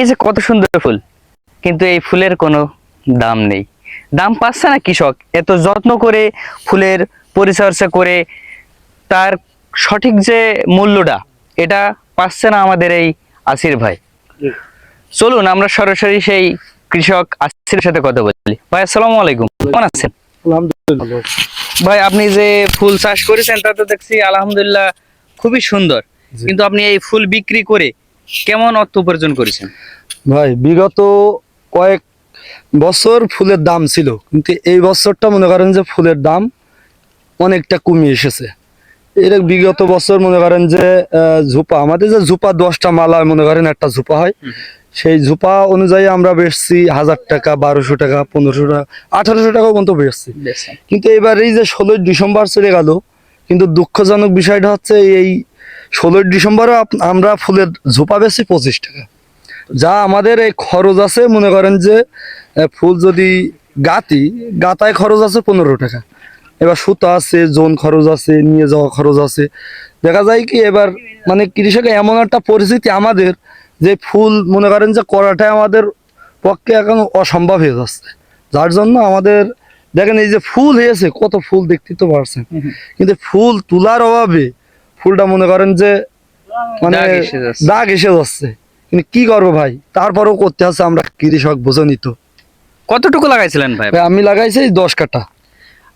এই যে কত সুন্দর ফুল। কিন্তু এই ফুলের কোনো দাম নেই। দাম পাচ্ছে না কৃষক। এত যত্ন করে ফুলের পরিচর্যা করে তার সঠিক যে মূল্যটা এটা পাচ্ছে না আমাদের এই আসির ভাই। চলুন আমরা সরাসরি সেই কৃষক আসির সাথে কথা বলি। ভাই আসসালামু আলাইকুম। কেমন আছেন? ভাই আপনি যে ফুল চাষ করেছেন তা তো দেখছি আলহামদুলিল্লাহ খুবই সুন্দর। কিন্তু আপনি এই ফুল বিক্রি করে কেমন অর্থ উপার্জন করেছেন? ভাই বিগত কয়েক বছর ফুলের দাম ছিল কিন্তু এই বছরটা মনে করেন যে ফুলের দাম অনেকটা কমে এসেছে। এর বিগত বছর মনে করেন যে ঝোপা আমাদের যে ঝুপা দশটা মালা মনে করেন একটা ঝুপা হয় সেই ঝুপা অনুযায়ী আমরা বেচছি হাজার টাকা বারোশো টাকা পনেরোশো টাকা আঠারোশো টাকা পর্যন্ত বেচছি। কিন্তু এবার এই যে ষোলোই ডিসেম্বর চলে গেল কিন্তু দুঃখজনক বিষয়টা হচ্ছে এই ষোলোই ডিসেম্বরও আমরা ফুলের ঝোপা বেশি পঁচিশ টাকা। যা আমাদের এই খরচ আছে মনে করেন যে ফুল যদি গাতি গাতায় খরচ আছে পনেরো টাকা। এবার সুতা আছে জোন খরচ আছে নিয়ে যাওয়া খরচ আছে। দেখা যায় কি এবার মানে কৃষকের এমন একটা পরিস্থিতি আমাদের যে ফুল মনে করেন যে করাটাই আমাদের পক্ষে এখন অসম্ভব হয়ে যাচ্ছে। যার জন্য আমাদের দেখেন এই যে ফুল হয়েছে কত ফুল দেখতে তো পারছেন। কিন্তু ফুল তোলার অভাবে ফুলটা মনে করেন যে মানে দাগ এসে যাচ্ছে। কিন্তু কি করব ভাই? তারপরেও করতে আছে আমরা কৃষক বোঝনি তো কতটুকু লাগাইছিলেন ভাই? আমি লাগাইছি এই দশ কাটা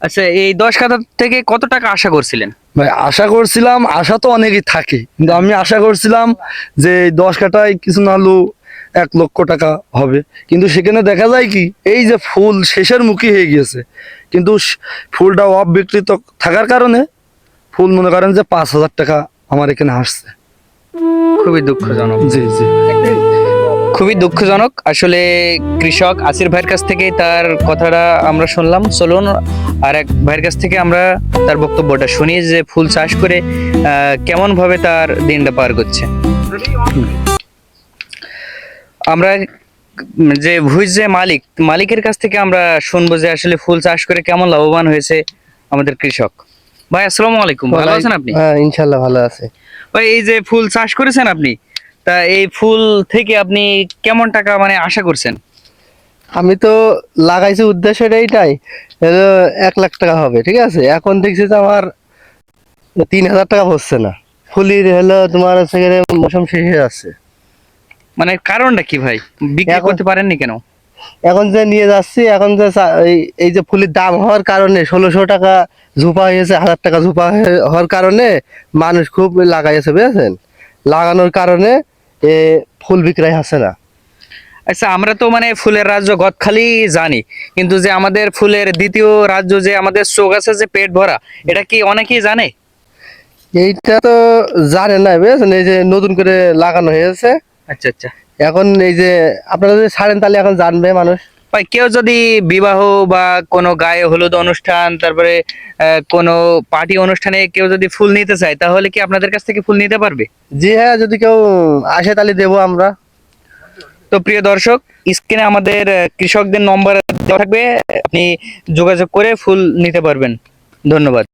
আচ্ছা এই দশ কাঠা থেকে কত টাকা আশা করছিলেন? ভাই আশা করছিলাম আশা তো অনেকই থাকে। কিন্তু আমি আশা করছিলাম যে এই দশ কাটায় কিছু না হলেও এক লক্ষ টাকা হবে। কিন্তু সেখানে দেখা যায় কি এই যে ফুল শেষের মুখী হয়ে গিয়েছে। কিন্তু ফুলটা অবিকৃত থাকার কারণে ফুল মনে করেন যে পাঁচ হাজার টাকা আমার এখানে আসছে। খুবই দুঃখজনক। জি জি। খুবই দুঃখজনক। আসলে কৃষক আসির ভাইয়ের কাছ থেকে তার কথাটা আমরা শুনলাম। চলুন আর এক ভাইয়ের কাছ থেকে আমরা তার বক্তব্যটা শুনি যে ফুল চাষ করে কেমন ভাবে তার দিনটা পার করছে। আমরা যে ভুজ যে মালিক মালিকের কাছ থেকে আমরা শুনব যে আসলে ফুল চাষ করে কেমন লাভবান হয়েছে আমাদের কৃষক। ভাই আসসালামু আলাইকুম। ভালো আছেন আপনি? হ্যাঁ ইনশাল্লাহ ভালো আছে। ভাই এই যে ফুল চাষ করেছেন আপনি তা এই ফুল থেকে আপনি কেমন টাকা মানে আশা করছেন? আমি তো লাগাইছি উদ্দেশ্যটা এইটাই এক লাখ টাকা হবে ঠিক আছে? এখন দেখছি যে আমার তিন হাজার টাকা হচ্ছে না। ফুলির হলো তোমার সেখানে মৌসুম শেষ হয়ে যাচ্ছে। মানে কারণটা কি ভাই? বিক্রি করতে পারেননি কেন? এখন যে নিয়ে যাচ্ছি এখন যে এই- যে ফুলের দাম হওয়ার কারণে ষোলোশো টাকা ঝোপা হয়েছে হাজার টাকা ঝোপা হওয়ার কারণে মানুষ খুব লাগাইছে বুঝেছেন? লাগানোর কারণে এ ফুল বিক্রয় হচ্ছে না। আচ্ছা আমরা তো মানে ফুলের রাজ্য গদখালি জানি কিন্তু যে আমাদের ফুলের দ্বিতীয় রাজ্য যে আমাদের চোখ আছে যে পেট ভরা এটা কি অনেকেই জানে? এইটা তো জানে না বুঝেছেন? এই যে নতুন করে লাগানো হয়েছে। আচ্ছা আচ্ছা। এখন এই যে আপনারা যদি ছাড়েন তাহলে এখন জানবে মানুষ। ভাই কেউ যদি বিবাহ বা কোনো গায়ে হলুদ অনুষ্ঠান তারপরে কোনো পার্টি অনুষ্ঠানে কেউ যদি ফুল নিতে চায় তাহলে কি আপনাদের কাছ থেকে ফুল নিতে পারবে? জি হ্যাঁ যদি কেউ আসে তাহলে দেবো আমরা। তো প্রিয় দর্শক স্ক্রিনে আমাদের কৃষকদের নম্বর দেওয়া থাকবে আপনি যোগাযোগ করে ফুল নিতে পারবেন। ধন্যবাদ।